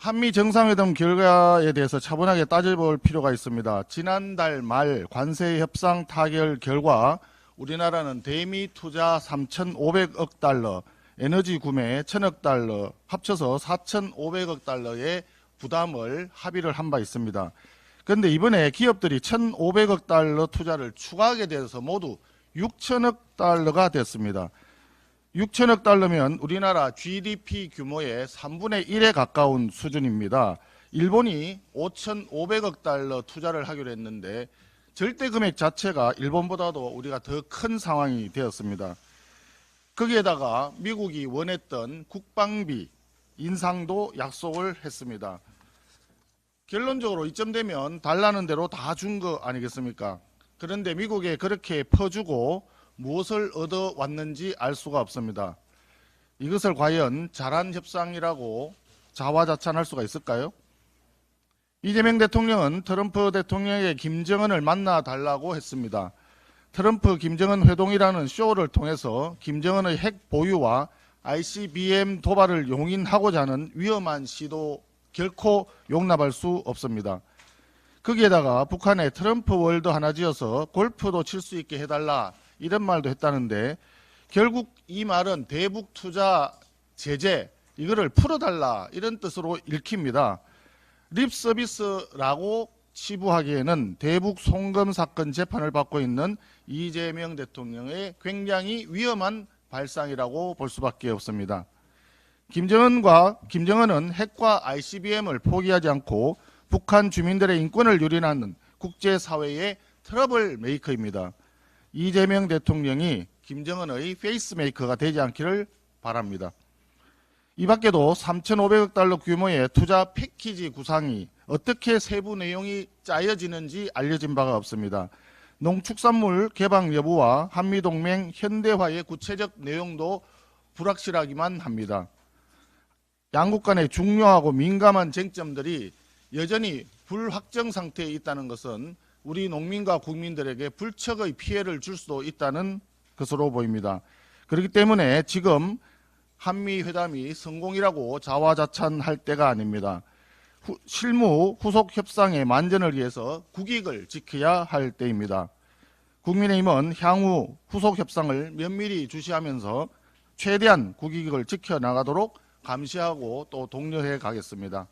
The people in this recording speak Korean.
한미 정상회담 결과에 대해서 차분하게 따져볼 필요가 있습니다. 지난달 말 관세 협상 타결 결과 우리나라는 대미 투자 3,500억 달러, 에너지 구매 1,000억 달러, 합쳐서 4,500억 달러의 부담을 합의를 한 바 있습니다. 그런데 이번에 기업들이 1,500억 달러 투자를 추가하게 돼서 모두 6천억 달러가 됐습니다. 6천억 달러면 우리나라 GDP 규모의 3분의 1에 가까운 수준입니다. 일본이 5,500억 달러 투자를 하기로 했는데 절대 금액 자체가 일본보다도 우리가 더 큰 상황이 되었습니다. 거기에다가 미국이 원했던 국방비 인상도 약속을 했습니다. 결론적으로 이쯤 되면 달라는 대로 다 준 거 아니겠습니까? 그런데 미국에 그렇게 퍼주고 무엇을 얻어왔는지 알 수가 없습니다. 이것을 과연 잘한 협상이라고 자화자찬할 수가 있을까요? 이재명 대통령은 트럼프 대통령에게 김정은을 만나 달라고 했습니다. 트럼프 김정은 회동이라는 쇼를 통해서 김정은의 핵 보유와 ICBM 도발을 용인하고자 하는 위험한 시도 결코 용납할 수 없습니다. 거기에다가 북한에 트럼프 월드 하나 지어서 골프도 칠 수 있게 해달라 이런 말도 했다는데 결국 이 말은 대북 투자 제재 이거를 풀어달라 이런 뜻으로 읽힙니다. 립 서비스라고 치부하기에는 대북 송금 사건 재판을 받고 있는 이재명 대통령의 굉장히 위험한 발상이라고 볼 수밖에 없습니다. 김정은과 김정은은 핵과 ICBM을 포기하지 않고 북한 주민들의 인권을 유린하는 국제사회의 트러블 메이커입니다. 이재명 대통령이 김정은의 페이스메이커가 되지 않기를 바랍니다. 이 밖에도 3,500억 달러 규모의 투자 패키지 구상이 어떻게 세부 내용이 짜여지는지 알려진 바가 없습니다. 농축산물 개방 여부와 한미동맹 현대화의 구체적 내용도 불확실하기만 합니다. 양국 간의 중요하고 민감한 쟁점들이 여전히 불확정 상태에 있다는 것은 우리 농민과 국민들에게 불척의 피해를 줄 수도 있다는 것으로 보입니다. 그렇기 때문에 지금 한미 회담이 성공이라고 자화자찬할 때가 아닙니다. 후- 실무 후속 협상의 만전을 위해서 국익을 지켜야 할 때입니다. 국민의힘은 향후 후속 협상을 면밀히 주시하면서 최대한 국익을 지켜나가도록 감시하고 또 독려해 가겠습니다.